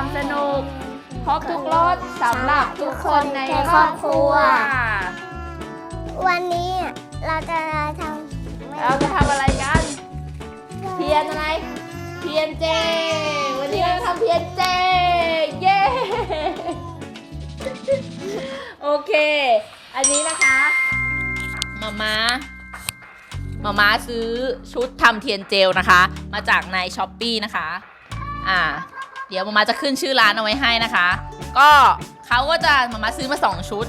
ความสนุกครบทุกรสสำหรับทุกคนในครอบครัว วันนี้เราจะทำเราจะทำอะไรกัน เทียนอะไร เทียนเจ วันนี้เราจะทำเทียนเจ เย้ โอเค อันนี้นะคะมาม้ามาม้าซื้อชุดทำเทียนเจลนะคะ มาจากในช้อปปีนะคะ อ่า เดี๋ยวมามาจะขึ้นชื่อร้านเอาไว้ให้นะคะ ก็เขาก็จะมามาซื้อมาสองชุด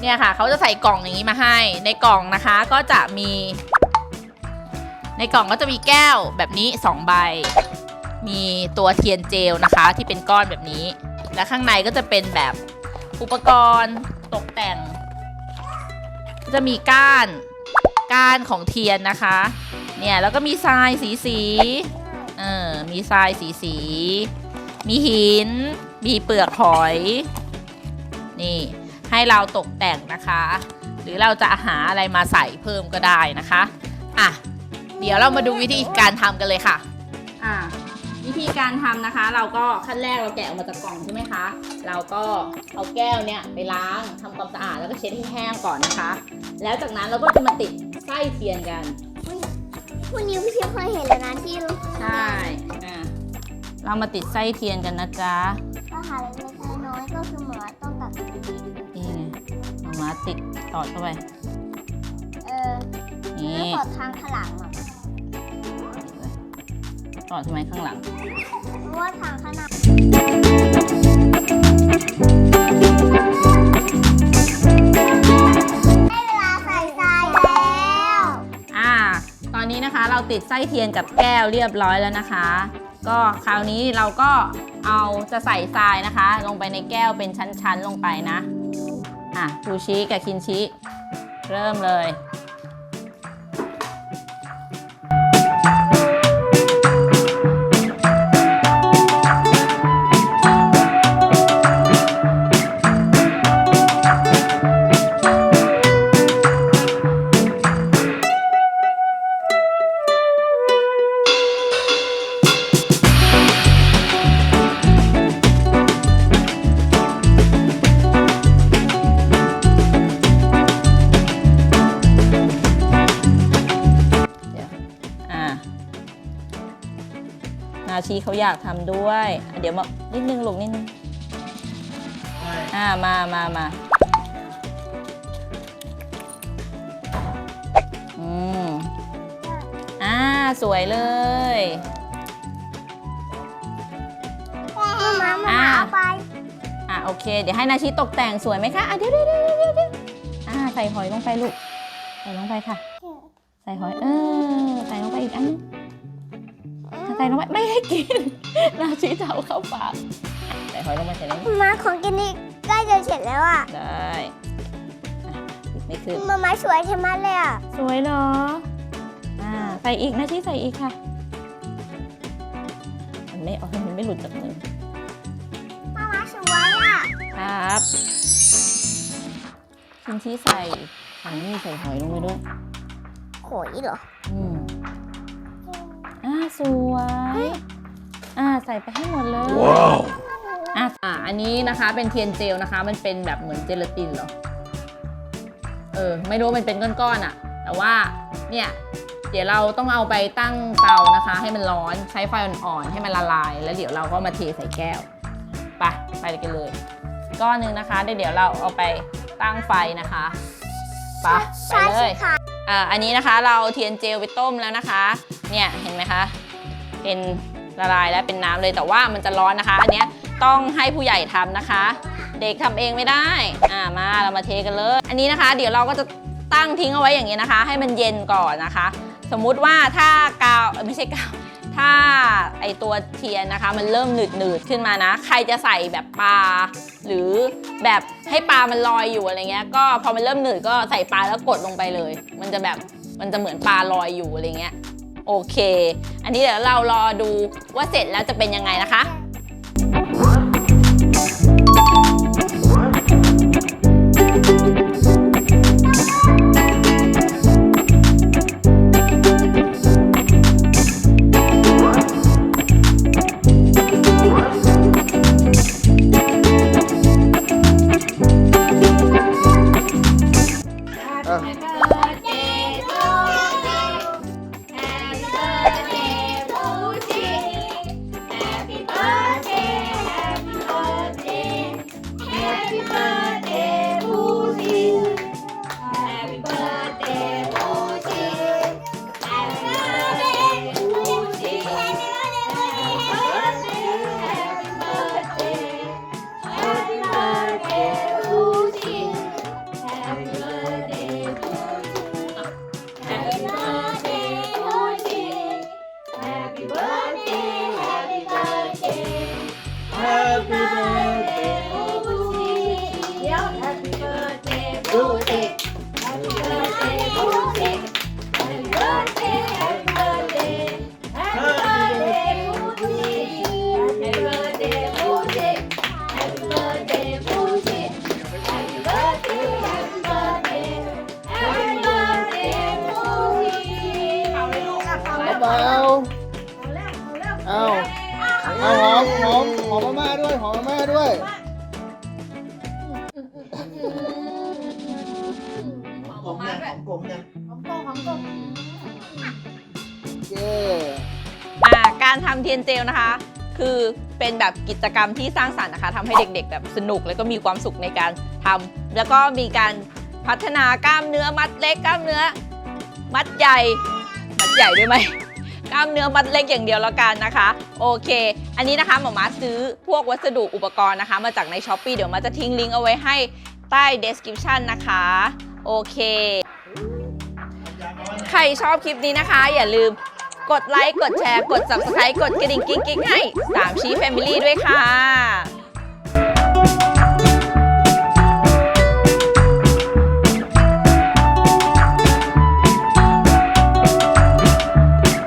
เนี่ยค่ะเขาจะใส่กล่องอย่างนี้มาให้ ในกล่องนะคะก็จะมี ในกล่องก็จะมีแก้วแบบนี้ 2 ใบ มีตัวเทียนเจลนะคะ ที่เป็นก้อนแบบนี้ และข้างในก็จะเป็นแบบอุปกรณ์ตกแต่ง จะมีก้านก้านของเทียนนะคะ เนี่ยแล้วก็มีทรายสีสี มีทรายสีสี มีหิน มีเปลือกหอย นี่ให้เราตกแต่งนะคะ หรือเราจะหาอะไรมาใส่เพิ่มก็ได้นะคะอะเดี๋ยวเรามาดูวิธีการทำกันเลยค่ะอ่าวิธีการทำนะคะ เราก็ขั้นแรกเราแกะออกมาจากกล่องใช่ไหมคะ เราก็เอาแก้วเนี่ยไปล้างทำความสะอาดแล้วก็เช็ดให้แห้งก่อนนะคะ แล้วจากนั้นเราก็จะมาติดไส้เทียนกัน วันนี้พี่เชียเคยเห็นแล้วนะที่ใช่อะเรามาติดไส้เทียนกันนะจ๊ะก็หาเล็กๆน้อยๆก็คือหมอต้องตัดนี่ไงเอามาติดตอดเข้าไป เออนี่แล้วกดทางข้างหลังอะตอดทำไมข้างหลังเพราะว่าทางข้างหน้า นะคะ เราติดไส้เทียนกับแก้วเรียบร้อยแล้วนะคะ ก็คราวนี้เราก็เอาจะใส่ทรายนะคะ ลงไปในแก้วเป็นชั้นๆลงไปนะอะฟูชิกับคินชิ เริ่มเลย นาชีเขาอยากทำด้วยอะเดี๋ยวมานิดนึงลูกนิดนึงอ่ามามามาอืมอ่าสวยเลยมามามาเอาไปอะโอเค เดี๋ยวให้นาชีตกแต่งสวยไหมคะอะเดี๋ยวเดี๋ยวเดี๋ยวเดี๋ยวเดี๋ยวอ่าใส่หอยลงไปลูกใส่ลงไปค่ะ ใส่หอยเออใส่ลงไปอีกอันนึงอะใส่ลงไปไม่ให้กิน นาชีจะเอาเข้าปากใส่หอยลงไปใส่ลงไปมาของกินนี่ใกล้จะเสร็จแล้วอะได้อะปิดไม่ขึ้น มามาสวยใช่ไหมเลยอะสวยเหรออ่าใส่อีกนาชีใส่อีกค่ะ มันไม่ออกมันไม่หลุดจากมือมามาสวยอะครับชิ้นที่ใส่อันนี้ใส่หอยลงไปด้วย โขยเหรอ อืม อ่าสวยอ่าใส่ไปให้หมดเลยว้าวอะอะอันนี้นะคะเป็นเทียนเจลนะคะ มันเป็นแบบเหมือนเจลาตินเหรอเออไม่รู้ว่ามันเป็นก้อนๆอะ แต่ว่าเนี่ยเดี๋ยวเราต้องเอาไปตั้งเตานะคะ ให้มันร้อนใช้ไฟอ่อนๆให้มันละลาย แล้วเดี๋ยวเราก็มาเทใส่แก้วไปไปกันเลย ก้อนหนึ่งนะคะเดี๋ยวเดี๋ยวเราเอาไปตั้งไฟนะคะไปไปใช่เลสิยค่ะ อันนี้นะคะเราเทียนเจลไปต้มแล้วนะคะ เนี่ยเห็นไหมคะ เป็นละลายแล้วเป็นน้ำเลยแต่ว่ามันจะร้อนนะคะ อันนี้ต้องให้ผู้ใหญ่ทำนะคะ เด็กทำเองไม่ได้ อ่ามาเรามาเทกันเลย อันนี้นะคะ เดี๋ยวเราก็จะตั้งทิ้งเอาไว้อย่างนี้นะคะ ให้มันเย็นก่อนนะคะ สมมุติว่าถ้ากาวไม่ใช่กาว ถ้าไอตัวเทียนนะคะ มันเริ่มหนืดหนืดๆขึ้นมานะ ใครจะใส่แบบปลา หรือแบบให้ปลามันลอยอยู่อะไรเงี้ย ก็พอมันเริ่มหนืดก็ใส่ปลาแล้วกดลงไปเลย มันจะแบบมันจะเหมือนปลาลอยอยู่อะไรเงี้ย โอเค อันนี้เดี๋ยวเรารอดูว่าเสร็จแล้วจะเป็นยังไงนะคะ ด้วยหอมแม่ด้วยหอผมมมาเนี่ยด้วยหอมผมเนี่ยหอมโตหอมโตเย้อ่าการทำเทียนเจลนะคะ คือเป็นแบบกิจกรรมที่สร้างสรรค์นะคะทำให้เด็กๆ แบบสนุกแล้วก็มีความสุขในการทำแล้วก็มีการพัฒนากล้ามเนื้อมัดเล็กกล้ามเนื้อ มัดใหญ่ มัดใหญ่ด้วยไหม กล้ามเนื้อมัดเล็กอย่างเดียวแล้วกันนะคะ โอเค อันนี้นะคะหมอมาซื้อพวกวัสดุอุปกรณ์นะคะ มาจากในช้อปปีเดี๋ยวมาจะทิ้งลิงก์เอาไว้ให้ใต้ description นะคะ โอเค ใครชอบคลิปนี้นะคะ อย่าลืมกดไลค์ กดแชร์ กด subscribe กดกระดิ่งกิ๊งๆให้3ชี้ Family ด้วยค่ะ